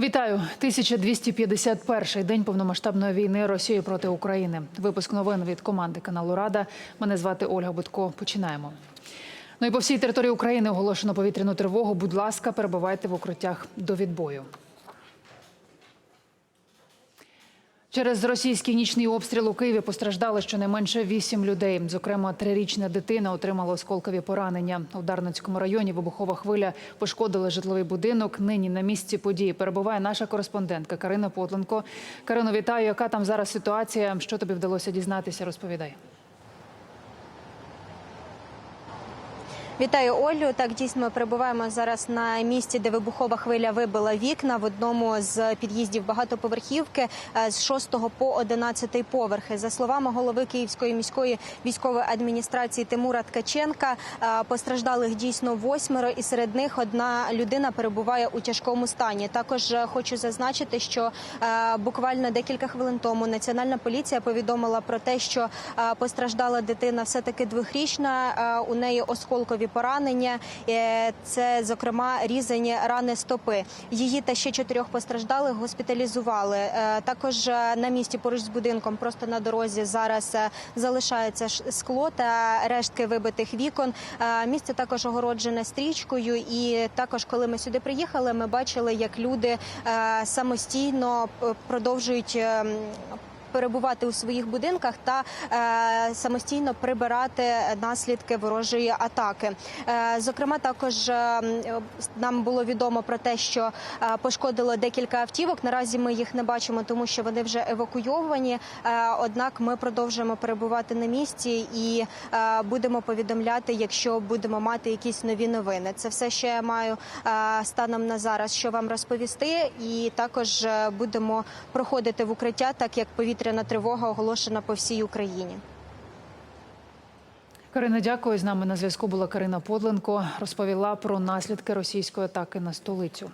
Вітаю! 1251-й день повномасштабної війни Росії проти України. Випуск новин від команди каналу Рада. Мене звати Ольга Будко. Починаємо. Ну і по всій території України оголошено повітряну тривогу. Будь ласка, перебувайте в укриттях до відбою. Через російський нічний обстріл у Києві постраждали щонайменше вісім людей. Зокрема, трирічна дитина отримала осколкові поранення. У Дарницькому районі вибухова хвиля пошкодила житловий будинок. Нині на місці події перебуває наша кореспондентка Карина Потленко. Карино, вітаю. Яка там зараз ситуація? Що тобі вдалося дізнатися? Розповідай. Вітаю Олю. Так дійсно ми перебуваємо зараз на місці, де вибухова хвиля вибила вікна в одному з під'їздів багатоповерхівки е, з 6 по 11 поверхи. За словами голови Київської міської військової адміністрації Тимура Ткаченка, е, постраждалих дійсно восьмеро, і серед них одна людина перебуває у тяжкому стані. Також е, хочу зазначити, що буквально декілька хвилин тому національна поліція повідомила про те, що постраждала дитина все таки двохрічна. У неї осколкові поранення. Е, Це зокрема різані рани стопи. Її та ще чотирьох постраждалих госпіталізували. Е, Також е, на місці поруч з будинком, просто на дорозі, зараз залишається скло та рештки вибитих вікон. Місце також огороджене стрічкою. І також, коли ми сюди приїхали, ми бачили, як люди самостійно продовжують. Перебувати у своїх будинках та е, самостійно прибирати наслідки ворожої атаки. Е, зокрема, також е, нам було відомо про те, що е, пошкодило декілька автівок. Наразі ми їх не бачимо, тому що вони вже евакуйовані. Е, однак ми продовжуємо перебувати на місці і е, будемо повідомляти, якщо будемо мати якісь нові новини. Це все, що я маю е, станом на зараз, що вам розповісти, і також е, будемо проходити в укриття, так як повітряна тривога оголошена по всій Україні. Карина, дякую. З нами на зв'язку була Карина Подленко. Розповіла про наслідки російської атаки на столицю.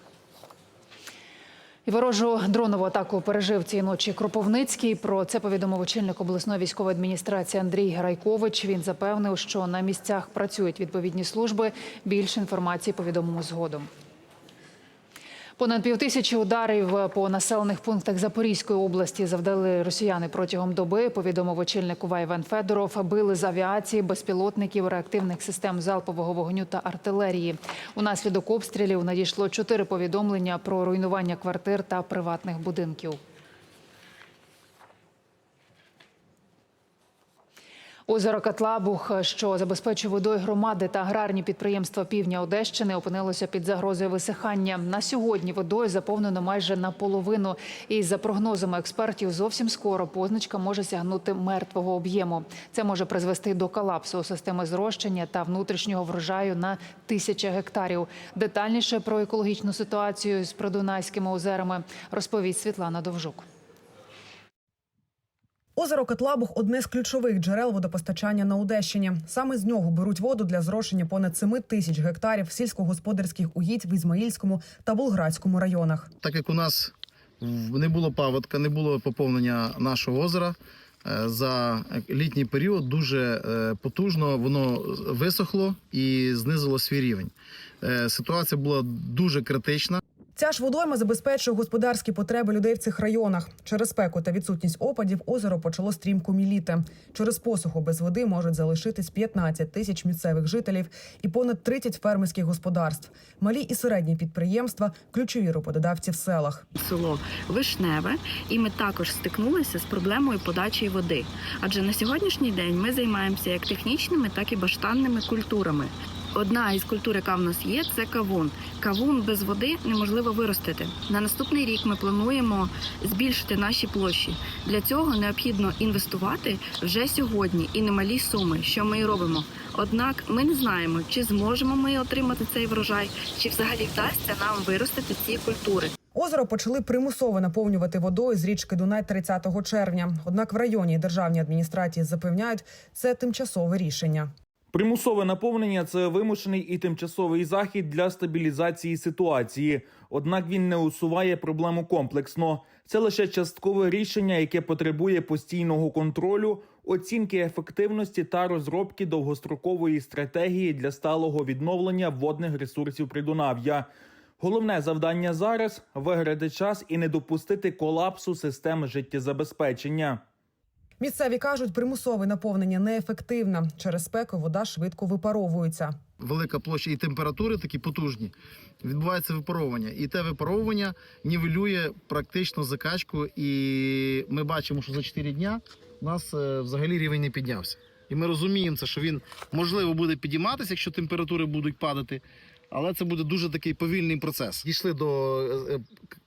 І ворожу дронову атаку пережив цієї ночі Кропивницький. Про це повідомив очільник обласної військової адміністрації Андрій Райкович. Він запевнив, що на місцях працюють відповідні служби. Більше інформації повідомимо згодом. Понад півтисячі ударів по населених пунктах Запорізької області завдали росіяни протягом доби. Повідомив очільник УВА Іван Федоров. Били з авіації, безпілотників, реактивних систем залпового вогню та артилерії. Унаслідок обстрілів надійшло чотири повідомлення про руйнування квартир та приватних будинків. Озеро Катлабух, що забезпечує водою громади та аграрні підприємства півдня Одещини, опинилося під загрозою висихання. На сьогодні водою заповнено майже наполовину. І за прогнозами експертів, зовсім скоро позначка може сягнути мертвого об'єму. Це може призвести до колапсу системи зрощення та внутрішнього врожаю на тисячі гектарів. Детальніше про екологічну ситуацію з Придунайськими озерами розповість Світлана Довжук. Озеро Котлабух – одне з ключових джерел водопостачання на Одещині. Саме з нього беруть воду для зрошення понад 7 тисяч гектарів сільськогосподарських угідь в Ізмаїльському та Болградському районах. так як у нас не було паводка, не було поповнення нашого озера. е, За літній період дуже е, потужно воно висохло і знизило свій рівень. Е, Ситуація була дуже критична. Ця ж водойма забезпечує господарські потреби людей в цих районах. Через спеку та відсутність опадів озеро почало стрімко міліти. Через посуху без води можуть залишитись 15 тисяч місцевих жителів і понад 30 фермерських господарств. Малі і середні підприємства ключові роботодавці в селах. село Вишневе, і ми також стикнулися з проблемою подачі води. Адже на сьогоднішній день ми займаємося як технічними, так і баштанними культурами. Одна із культур, яка в нас є, це кавун. Кавун без води неможливо виростити. На наступний рік ми плануємо збільшити наші площі. Для цього необхідно інвестувати вже сьогодні і немалі суми, що ми і робимо. Однак ми не знаємо, чи зможемо ми отримати цей врожай, чи взагалі вдасться нам виростити ці культури. Озеро почали примусово наповнювати водою з річки Дунай 30 червня. Однак в районі державні адміністрації запевняють, це тимчасове рішення. Примусове наповнення це вимушений і тимчасовий захід для стабілізації ситуації. Однак він не усуває проблему комплексно. Це лише часткове рішення, яке потребує постійного контролю, оцінки ефективності та розробки довгострокової стратегії для сталого відновлення водних ресурсів Придунав'я. Головне завдання зараз виграти час і не допустити колапсу систем життєзабезпечення. Місцеві кажуть, примусове наповнення неефективне. Через спеку вода швидко випаровується. Велика площа і температури такі потужні. Відбувається випаровування. І те випаровування нівелює практично закачку. І ми бачимо, що за 4 дня у нас е, взагалі рівень не піднявся. І ми розуміємо це, що він можливо буде підійматися, якщо температури будуть падати. Але це буде дуже такий повільний процес. Дійшли до е, е,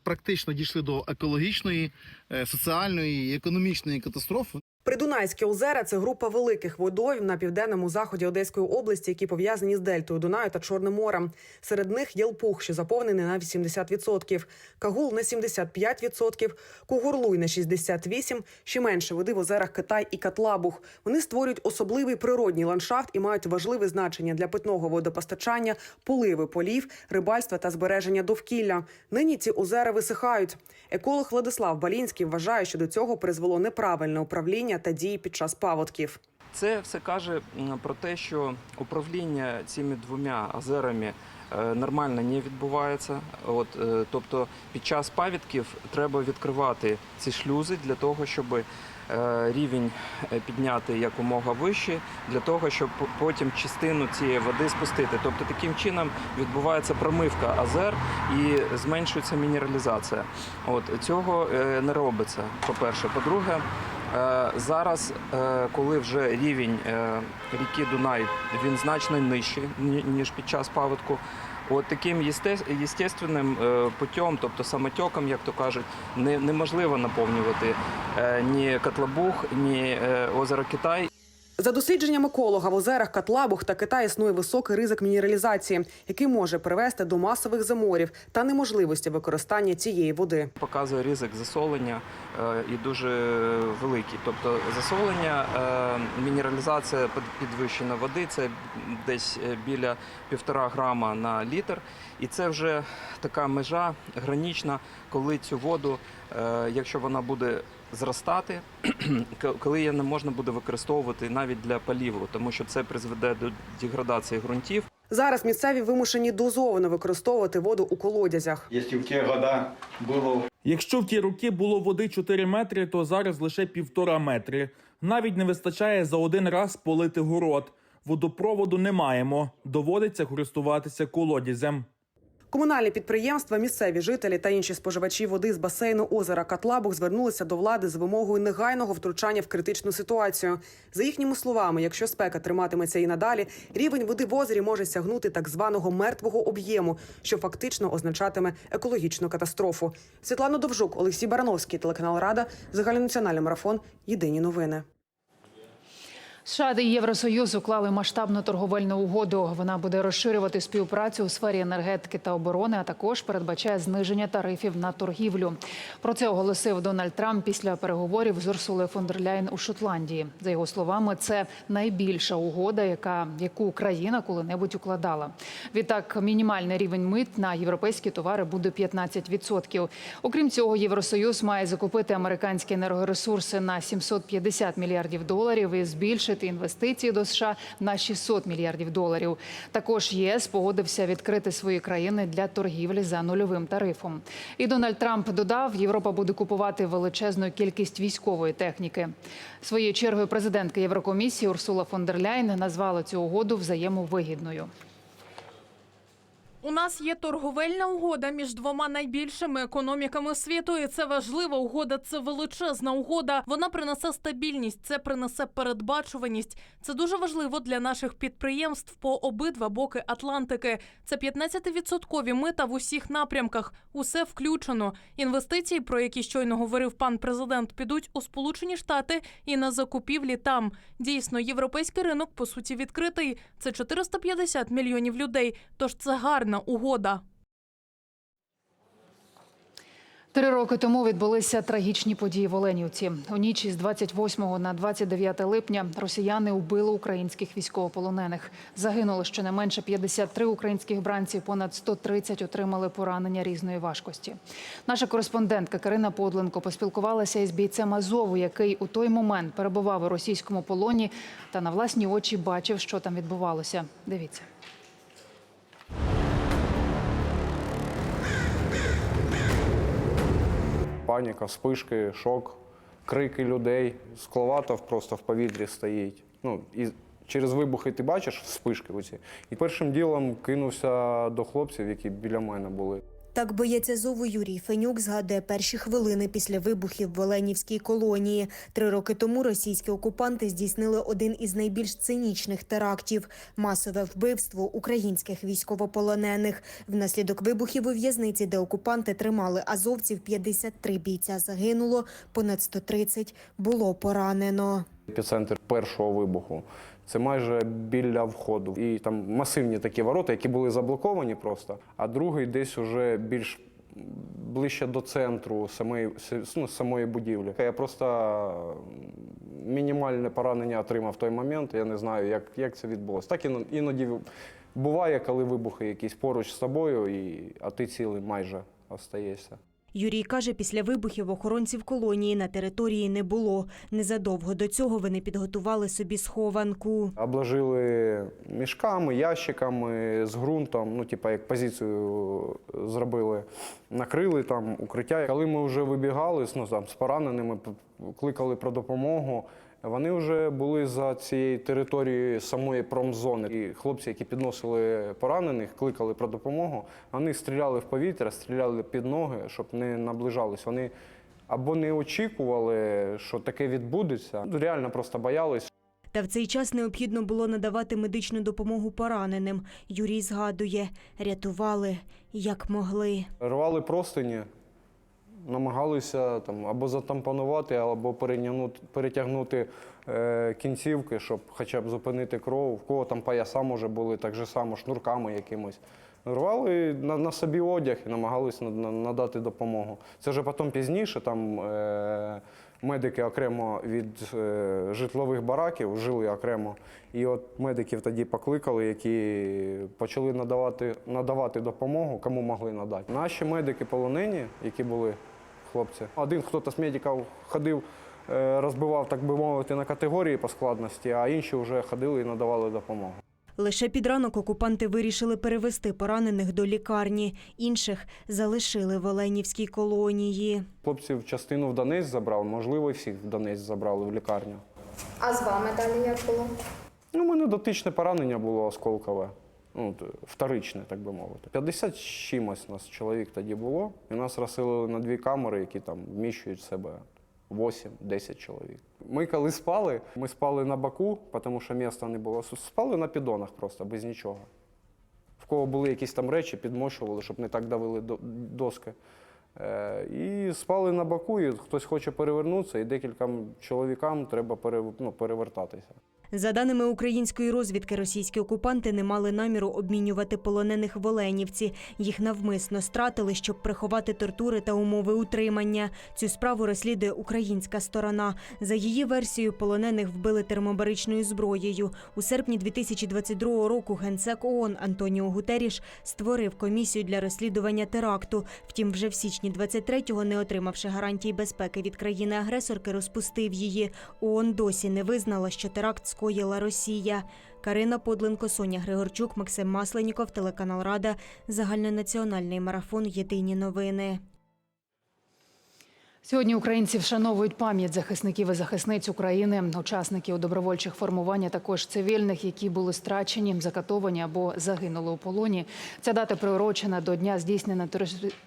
практично дійшли до екологічної, е, соціальної і економічної катастрофи. Придунайські озера це група великих водойм на південному заході Одеської області, які пов'язані з дельтою Дунаю та Чорним морем. Серед них Єлпух, що заповнений на 80%, Кагул на 75%, Кугурлуй на 68%, ще менше води в озерах Китай і Катлабух. Вони створюють особливий природній ландшафт і мають важливе значення для питного водопостачання, поливи полів, рибальства та збереження довкілля. Нині ці озера висихають. Еколог Владислав Балінський вважає, що до цього призвело неправильне управління та дії під час паводків. Це все каже про те, що управління цими двома озерами е, нормально не відбувається. От, е, тобто під час павідків треба відкривати ці шлюзи для того, щоб е, рівень підняти якомога вище, для того, щоб потім частину цієї води спустити. Тобто таким чином відбувається промивка озер і зменшується мінералізація. От цього не робиться. По-перше, по-друге. Е, Зараз, е, коли вже рівень е, ріки Дунай він значно нижчий ніж під час паводку. От таким єсте- єстественним е, путем, тобто самотьоком, як то кажуть, не, неможливо наповнювати е, ні Котлабух, ні е, озеро Китай. За дослідженням еколога в озерах Катлабух та Китай існує високий ризик мінералізації, який може привести до масових заморів та неможливості використання цієї води. Показує ризик засолення е, і дуже великий. Тобто засолення, е, мінералізація під- підвищена води це десь е, біля півтора грама на літр. І це вже така межа гранічна, коли цю воду, якщо вона буде зростати, к- коли її не можна буде використовувати навіть для поліву, тому що це призведе до деградації ґрунтів. Зараз місцеві вимушені дозовано використовувати воду у колодязях. Если в те года было Якщо в ті роки було води 4 метри, то зараз лише півтора метри. Навіть не вистачає за один раз полити город. Водопроводу не маємо. Доводиться користуватися колодязем. Комунальні підприємства, місцеві жителі та інші споживачі води з басейну озера Катлабух звернулися до влади з вимогою негайного втручання в критичну ситуацію. За їхніми словами, якщо спека триматиметься і надалі, рівень води в озері може сягнути так званого мертвого об'єму, що фактично означатиме екологічну катастрофу. Світлана Довжук, Олексій Барановський, телеканал Рада, загальнонаціональний марафон. Єдині новини. США та Євросоюз уклали масштабну торговельну угоду. Вона буде розширювати співпрацю у сфері енергетики та оборони, а також передбачає зниження тарифів на торгівлю. Про це оголосив Дональд Трамп після переговорів з Урсулою фон у Шотландії. За його словами, це найбільша угода, яка яку країна коли-небудь укладала. Відтак, мінімальний рівень мит на європейські товари буде 15%. Окрім цього, Євросоюз має закупити американські енергоресурси на 750 мільярдів доларів і збільшити інвестиції до США на 600 мільярдів доларів. Також єС погодився відкрити свої країни для торгівлі за нульовим тарифом. І Дональд Трамп додав, Європа буде купувати величезну кількість військової техніки. Своєю чергою президентка Єврокомісії Урсула фон дер Ляйн назвала цю угоду взаємовигідною. У нас є торговельна угода між двома найбільшими економіками світу, і це важлива угода. Це величезна угода. Вона принесе стабільність, це принесе передбачуваність. Це дуже важливо для наших підприємств по обидва боки Атлантики. Це 15-відсоткові мита в усіх напрямках. Усе включено. Інвестиції, про які щойно говорив пан президент, підуть у Сполучені Штати і на закупівлі там. Дійсно, європейський ринок по суті відкритий. Це 450 мільйонів людей. Тож це гарна угода. Три роки тому відбулися трагічні події в Оленівці. У ніч із 28 на 29 липня росіяни убили українських військовополонених. Загинуло щонайменше 53 українських бранців, понад 130 отримали поранення різної важкості. Наша кореспондентка Карина Подленко поспілкувалася із бійцем Азову, який у той момент перебував у російському полоні та на власні очі бачив, що там відбувалося. Дивіться. Паніка, спишки, шок, крики людей. Скловатов просто в повітрі стоїть. Ну, і через вибухи ти бачиш спишки оці. І першим ділом кинувся до хлопців, які біля мене були. Так боєць Азову Юрій Фенюк згадує перші хвилини після вибухів в Оленівській колонії. Три роки тому російські окупанти здійснили один із найбільш цинічних терактів масове вбивство українських військовополонених. Внаслідок вибухів у в'язниці, де окупанти тримали азовців, 53 бійця загинуло, понад 130 було поранено. Епіцентр першого вибуху. Це майже біля входу. І там масивні такі ворота, які були заблоковані просто, а другий десь уже більш ближче до центру самої, ну, самої будівлі. Я просто мінімальне поранення отримав в той момент. Я не знаю, як, як це відбулося. Так іноді буває, коли вибухи якісь поруч з тобою, і, а ти цілий майже остаєшся. Юрій каже, після вибухів охоронців колонії на території не було. Незадовго до цього вони підготували собі схованку. Обложили мішками, ящиками з ґрунтом, ну, типа як позицію зробили, накрили там укриття. Коли ми вже вибігали ну, там, з пораненими, кликали про допомогу. Вони вже були за цією територією самої промзони. І хлопці, які підносили поранених, кликали про допомогу. Вони стріляли в повітря, стріляли під ноги, щоб не наближались. Вони або не очікували, що таке відбудеться. Реально просто боялись. Та в цей час необхідно було надавати медичну допомогу пораненим. Юрій згадує, рятували як могли. Рвали простині, намагалися там або затампонувати, або перетягнути е, кінцівки, щоб хоча б зупинити кров. В кого там пояса може були, так же само шнурками якимось. Рвали на, на собі одяг і намагалися на- на- надати допомогу. Це вже потім пізніше, там е, медики окремо від е, житлових бараків жили окремо. І от медиків тоді покликали, які почали надавати, надавати допомогу, кому могли надати. Наші медики полонені, які були хлопці. Один хтось з медиків ходив, е, розбивав, так би мовити, на категорії по складності, а інші вже ходили і надавали допомогу. Лише під ранок окупанти вирішили перевести поранених до лікарні. Інших залишили в Оленівській колонії. Хлопців частину в Донець забрав, можливо, і всіх в Донець забрали в лікарню. А з вами далі як було? Ну, у мене дотичне поранення було осколкове. Ну, вторичне, так би мовити. 50 з чимось нас чоловік тоді було, і нас розселили на дві камери, які там вміщують в себе 8-10 чоловік. Ми коли спали, ми спали на боку, тому що міста не було. Спали на піддонах просто, без нічого. В кого були якісь там речі, підмощували, щоб не так давили доски. Е, І спали на боку, і хтось хоче перевернутися, і декільком чоловікам треба ну, перевертатися. За даними української розвідки, російські окупанти не мали наміру обмінювати полонених в Оленівці. Їх навмисно стратили, щоб приховати тортури та умови утримання. Цю справу розслідує українська сторона. За її версією, полонених вбили термобаричною зброєю. У серпні 2022 року генсек ООН Антоніо Гутеріш створив комісію для розслідування теракту. Втім, вже в січні 23-го, не отримавши гарантій безпеки від країни-агресорки, розпустив її. ООН досі не визнала, що теракт скоїла Росія. Карина Подленко, Соня Григорчук, Максим Масленіков, телеканал Рада, загальнонаціональний марафон. Єдині новини. Сьогодні українці вшановують пам'ять захисників і захисниць України, учасників добровольчих формувань, а також цивільних, які були страчені, закатовані або загинули у полоні. Ця дата приурочена до дня здійснення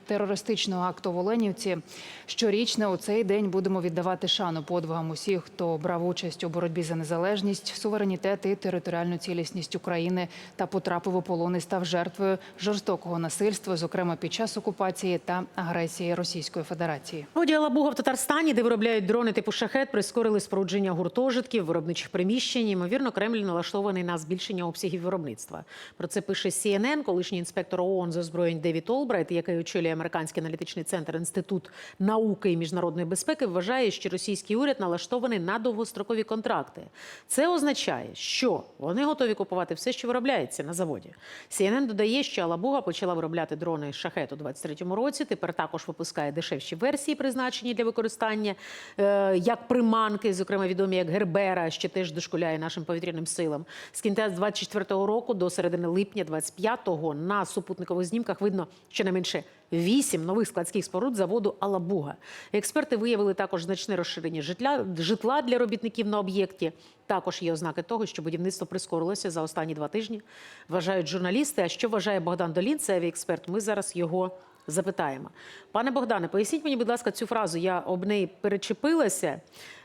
терористичного акту в Оленівці. Щорічно у цей день будемо віддавати шану подвигам усіх, хто брав участь у боротьбі за незалежність, суверенітет і територіальну цілісність України та потрапив у полон і став жертвою жорстокого насильства, зокрема під час окупації та агресії Російської Федерації. Алабуга в Татарстані, де виробляють дрони типу шахет, прискорили спорудження гуртожитків, виробничих приміщень. Ймовірно, Кремль налаштований на збільшення обсягів виробництва. Про це пише CNN, колишній інспектор ООН з озброєнь Девід Олбрайт, який очолює американський аналітичний центр Інститут науки і міжнародної безпеки, вважає, що російський уряд налаштований на довгострокові контракти. Це означає, що вони готові купувати все, що виробляється на заводі. CNN додає, що Алабуга почала виробляти дрони шахет у 23-му році. Тепер також випускає дешевші версії, призначені призначені для використання е, як приманки, зокрема відомі як Гербера, що теж дошкуляє нашим повітряним силам. З кінця 24-го року до середини липня 25-го на супутникових знімках видно щонайменше вісім нових складських споруд заводу Алабуга. Експерти виявили також значне розширення житла, житла для робітників на об'єкті. Також є ознаки того, що будівництво прискорилося за останні два тижні. Вважають журналісти. А що вважає Богдан Долін, це авіаексперт. Ми зараз його запитаємо. Пане Богдане, поясніть мені, будь ласка, цю фразу. Я об неї перечепилася.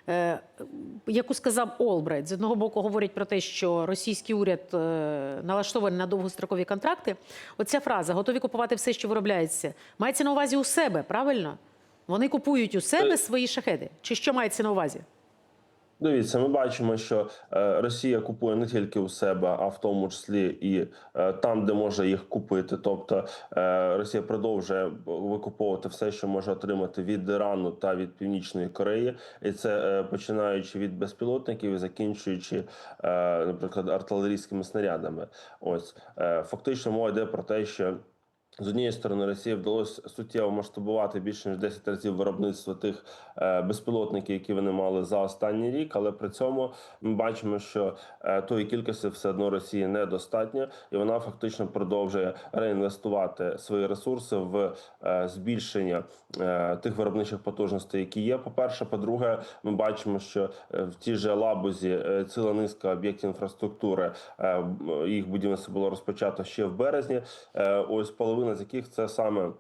Е, яку сказав Олбрайт. З одного боку говорять про те, що російський уряд е, налаштований на довгострокові контракти. Оця фраза готові купувати все, що виробляється. Мається на увазі у себе, правильно? Вони купують у себе свої шахеди. Чи що мається на увазі? Дивіться, ми бачимо, що е, Росія купує не тільки у себе, а в тому числі і е, там, де може їх купити. Тобто е, Росія продовжує викуповувати все, що може отримати від Ірану та від Північної Кореї, і це починаючи від безпілотників і закінчуючи, наприклад, артилерійськими снарядами. Ось фактично мова йде про те, що. З однієї сторони, Росії вдалося суттєво масштабувати більше ніж 10 разів виробництво тих е, безпілотників, які вони мали за останній рік. Але при цьому ми бачимо, що е, тої кількості все одно Росії недостатньо, і вона фактично продовжує реінвестувати свої ресурси в е, збільшення тих виробничих потужностей, які є. По перше, по-друге, ми бачимо, що в тій же Лабузі ціла низка об'єктів інфраструктури їх будівництво було розпочато ще в березні. Ось половина з яких це саме.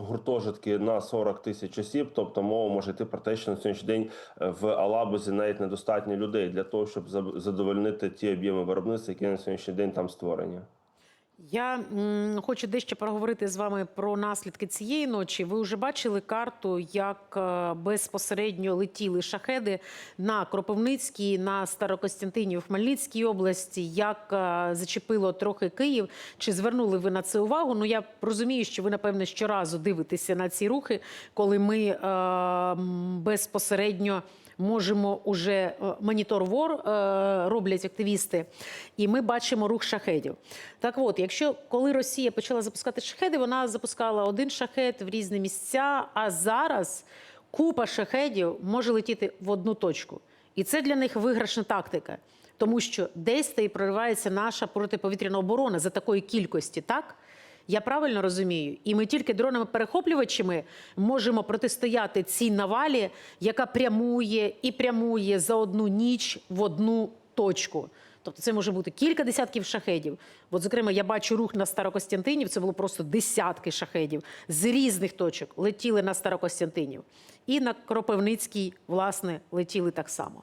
Гуртожитки на 40 тисяч осіб, тобто мова може йти про те, що на сьогоднішній день е, в Алабузі навіть недостатньо людей для того, щоб задовольнити ті об'єми виробництва, які на сьогоднішній день там створені. Я хочу дещо проговорити з вами про наслідки цієї ночі. Ви вже бачили карту, як е, безпосередньо летіли шахеди на Кропивницькій, на Старокостянтинів, Хмельницькій області, як е, зачепило трохи Київ. Чи звернули ви на це увагу? Ну я розумію, що ви напевне щоразу дивитеся на ці рухи, коли ми е, безпосередньо. Можемо уже е, монітор вор е, роблять активісти, і ми бачимо рух шахедів. Так от, якщо коли Росія почала запускати шахеди, вона запускала один шахет в різні місця, а зараз купа шахедів може летіти в одну точку. І це для них виграшна тактика, тому що десь та й проривається наша протиповітряна оборона за такої кількості, так? Я правильно розумію, і ми тільки дронами-перехоплювачами можемо протистояти цій навалі, яка прямує і прямує за одну ніч в одну точку. Тобто це може бути кілька десятків шахедів. От, зокрема, я бачу рух на Старокостянтинів. Це було просто десятки шахедів з різних точок летіли на Старокостянтинів. І на Кропивницький, власне, летіли так само.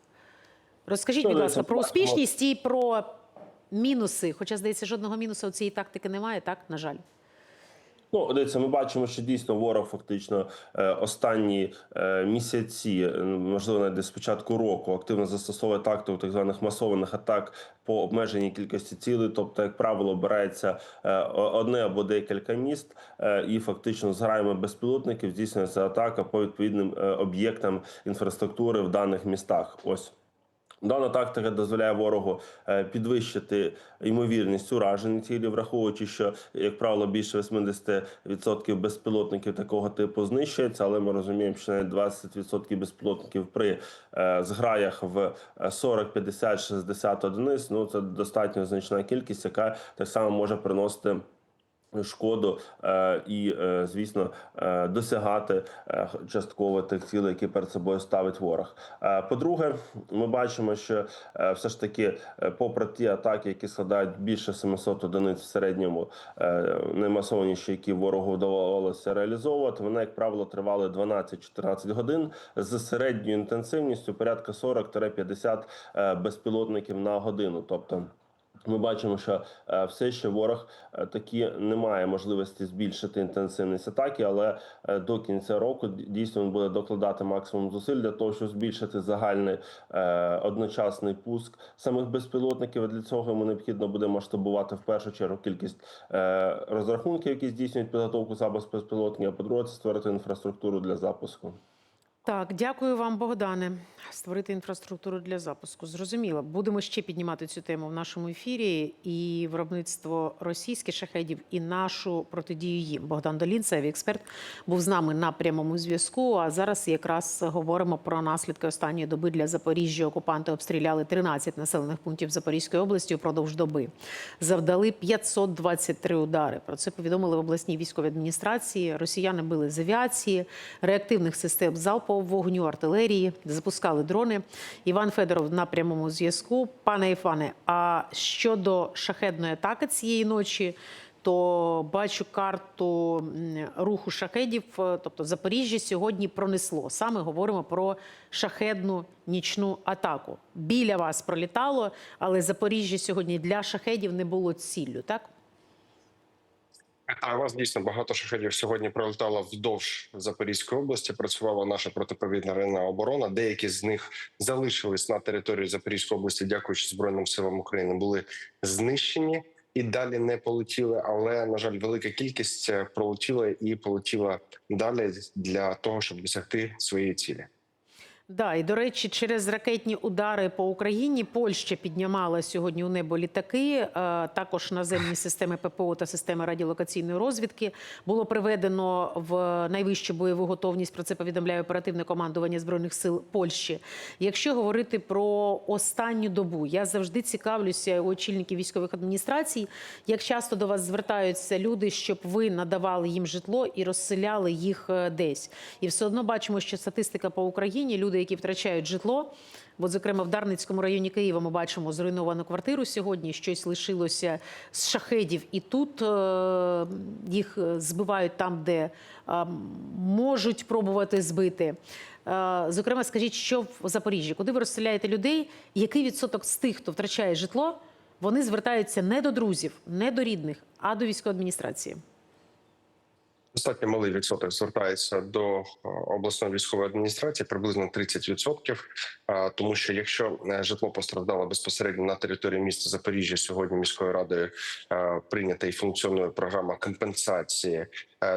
Розкажіть, будь ласка, про успішність і про мінуси. Хоча, здається, жодного мінусу у цієї тактики немає, так, на жаль. Ну, дивіться, ми бачимо, що дійсно ворог фактично е, останні е, місяці, е, можливо, навіть з початку року, активно застосовує тактику так званих масованих атак по обмеженій кількості цілей. Тобто, як правило, обирається одне або декілька міст, і фактично з граями безпілотників здійснюється атака по відповідним об'єктам інфраструктури в даних містах. Ось. Дана тактика дозволяє ворогу е, підвищити ймовірність уражень цілі, враховуючи, що як правило більше 80% безпілотників такого типу знищується, але ми розуміємо, що навіть 20% безпілотників при е, зграях в е, 40, 50, 60 одиниць. Ну це достатньо значна кількість, яка так само може приносити. Шкоду е, і, е, звісно, е, досягати частково тих цілей, які перед собою ставить ворог. По-друге, ми бачимо, що все ж таки, попри ті атаки, які складають більше 700 одиниць в середньому, наймасованіші, які ворогу вдавалося реалізовувати, вони, як правило, тривали 12-14 годин з середньою інтенсивністю порядка 40-50 е, безпілотників на годину. Тобто. Ми бачимо, що е, все ще ворог е, таки не має можливості збільшити інтенсивність атаки, але е, до кінця року дійсно він буде докладати максимум зусиль для того, щоб збільшити загальний одночасний пуск самих безпілотників. Для цього йому необхідно буде масштабувати в першу чергу кількість розрахунків, які здійснюють підготовку запуску безпілотників. А по-друге, це створити інфраструктуру для запуску. Так, дякую вам, Богдане. Створити інфраструктуру для запуску. Зрозуміло. Будемо ще піднімати цю тему в нашому ефірі. І виробництво російських шахедів, і нашу протидію їм. Богдан Долінцев, експерт, був з нами на прямому зв'язку. А зараз якраз говоримо про наслідки останньої доби для Запоріжжя. Окупанти обстріляли 13 населених пунктів Запорізької області упродовж доби. Завдали 523 удари. Про це повідомили в обласній військовій адміністрації. Росіяни били з авіації, реактивних систем залпового вогню, артилерії, запускали дрони. Іван Федоров на прямому зв'язку. Пане Іване, а щодо шахедної атаки цієї ночі, то бачу карту руху шахедів. е, Тобто Запоріжжя сьогодні пронесло. Саме говоримо про шахедну нічну атаку. Біля вас пролітало, але Запоріжжя сьогодні для шахедів не було ціллю, так? У вас дійсно багато шахедів сьогодні пролетало вздовж Запорізької області. Працювала наша протиповітряна районна оборона. Деякі з них залишились на території Запорізької області, дякуючи збройним силам України, були знищені і далі не полетіли. Але на жаль, велика кількість е, пролетіла і полетіла далі для того, щоб досягти своєї цілі. Да, і до речі, через ракетні удари по Україні Польща піднімала сьогодні у небо літаки. е, Також наземні системи ППО та системи радіолокаційної розвідки було приведено в найвищу бойову готовність. Про це повідомляє оперативне командування збройних сил Польщі. Якщо говорити про останню добу, я завжди цікавлюся у очільників військових адміністрацій, як часто до вас звертаються люди, щоб ви надавали їм житло і розселяли їх е, десь. І все одно бачимо, що статистика по Україні люди, які втрачають житло. От, зокрема, в Дарницькому районі Києва ми бачимо зруйновану квартиру сьогодні. Щось лишилося з шахедів, і тут е, їх е, збивають там, де е, можуть пробувати збити. Е, зокрема, скажіть, що в Запоріжжі, куди ви розселяєте людей? Який відсоток з тих, хто втрачає житло, вони звертаються не до друзів, не до рідних, а до військової адміністрації? Достатньо малий відсоток звертається до е, обласної військової адміністрації, приблизно 30%. е, Тому що якщо е, житло постраждало безпосередньо на території міста Запоріжжя, сьогодні міською радою е, прийнята і функціонує програма компенсації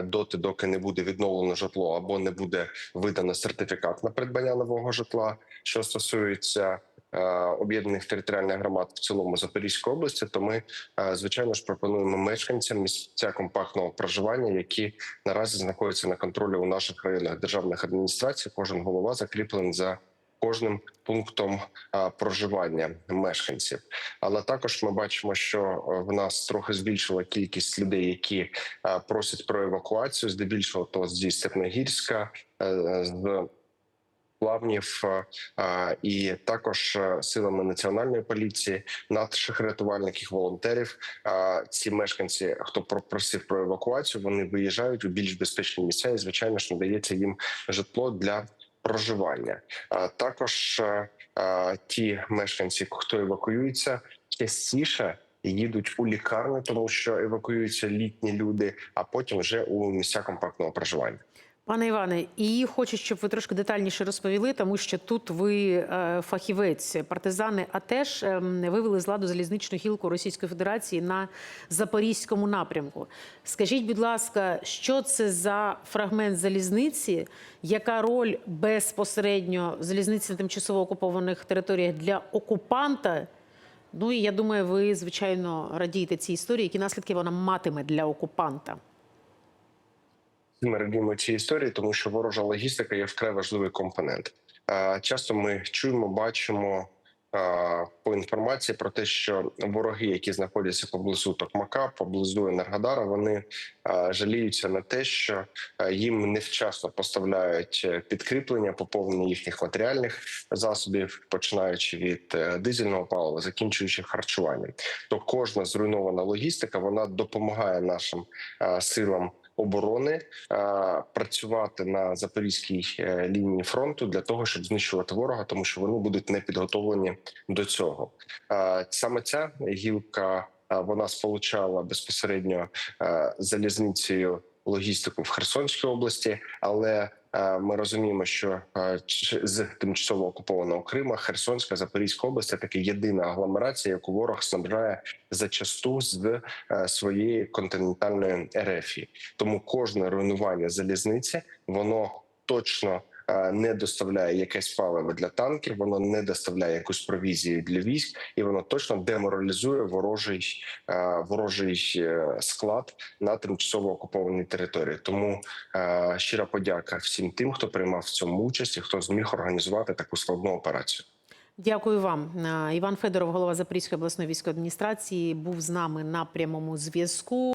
доти, доки не буде відновлено житло або не буде видано сертифікат на придбання нового житла, що стосується. Е, Об'єднаних територіальних громад в цілому Запорізької області, то ми е, звичайно ж пропонуємо мешканцям місця компактного проживання, які наразі знаходяться на контролі у наших районах державних адміністрацій. Кожен голова закріплений за кожним пунктом а, проживання мешканців. Але також ми бачимо, що е, в нас трохи збільшила кількість людей, які просять про евакуацію. Здебільшого то зі Степногірська, е, з плавнів е, і також е, силами національної поліції, наших рятувальників, волонтерів. Ці мешканці, хто просив про евакуацію, вони виїжджають у більш безпечні місця, і звичайно ж надається їм житло для проживання. Також е, ті мешканці, хто евакуюється, частіше. Їдуть у лікарню, тому що евакуюються літні люди, а потім вже у місця компактного проживання. Пане Іване, і хочу, щоб ви трошки детальніше розповіли, тому що тут ви е, фахівець, партизани, а теж ем, вивели з ладу залізничну гілку Російської Федерації на запорізькому напрямку. Скажіть, будь ласка, що це за фрагмент залізниці? Яка роль безпосередньо залізниці на тимчасово окупованих територіях для окупанта? Ну і я думаю, ви звичайно радієте цій історії, які наслідки вона матиме для окупанта. Ми радіємо цій історії, тому що ворожа логістика є вкрай важливий компонент. Часто ми чуємо, бачимо по інформації про те, що вороги, які знаходяться поблизу Токмака, поблизу Енергодара, вони жаліються на те, що їм невчасно поставляють е, підкріплення, поповнення їхніх матеріальних засобів, починаючи від е, дизельного палива, закінчуючи харчуванням. То кожна зруйнована логістика вона допомагає нашим силам оборони е, працювати на запорізькій е, лінії фронту для того, щоб знищувати ворога, тому що вони будуть не підготовлені до цього. Е, Саме ця гілка вона сполучала безпосередньо залізницею логістику в Херсонській області, але е, ми розуміємо, що е, з тимчасово окупованого Крима Херсонська Запорізька область це таки єдина агломерація, яку ворог снабжає зачасту з е, своєї континентальної ерефії. Тому кожне руйнування залізниці воно точно не доставляє якесь паливо для танків, воно не доставляє якусь провізію для військ, і воно точно деморалізує ворожий ворожий е, склад на тимчасово окупованій території. Тому щира подяка всім тим, хто приймав в цьому участь і хто зміг організувати таку складну операцію. Дякую вам. Іван Федоров, голова Запорізької обласної військової адміністрації, був з нами на прямому зв'язку.